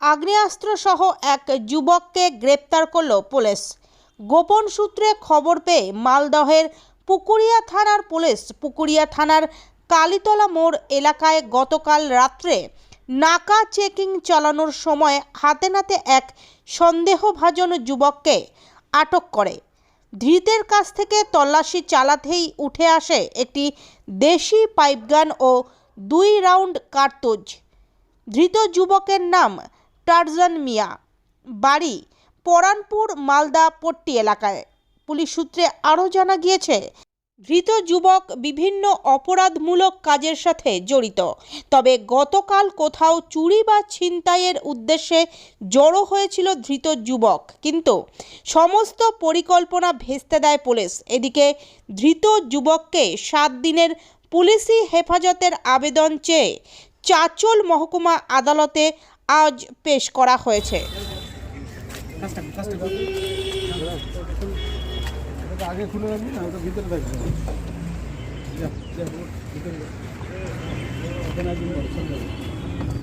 আগ্নেয়াস্ত্র সহ এক যুবককে গ্রেপ্তার করল পুলিশ। গোপন সূত্রে খবর পেয়ে মালদহের পুকুরিয়া থানার পুলিশ পুকুরিয়া থানার কালীতলা মোড় এলাকায় গতকাল রাত্রে নাকা চেকিং চালানোর সময় হাতে নাতে এক সন্দেহভাজন যুবককে আটক করে। ধৃতের কাছ থেকে তল্লাশি চালাতেই উঠে আসে একটি দেশি পাইপগান ও দুই রাউন্ড কার্তুজ। ধৃত যুবকের নাম টারজান মিয়া। বাড়ি পরানপুর, মালদা পট্টি এলাকায়। পুলিশ সূত্রে আরও জানা গিয়েছে, ধৃত যুবক বিভিন্ন অপরাধমূলক কাজের সাথে জড়িত। তবে গতকাল কোথাও চুরি বা ছিনতাইয়ের উদ্দেশ্যে জড়ো হয়েছিল ধৃত যুবক। কিন্তু সমস্ত পরিকল্পনা ভেস্তে দেয় পুলিশ। এদিকে ধৃত যুবককে সাত দিনের পুলিশি হেফাজতের আবেদন চেয়ে চাচল মহকুমা আদালতে আজ পেশ করা হয়েছে। আগে খুলে রাখবি না ওটা ভিতরে থাকবে